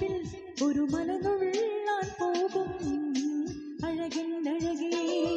உள்ளத்தில் ஒரு மனதுள்ளான் போகும். அழகின் அழகே.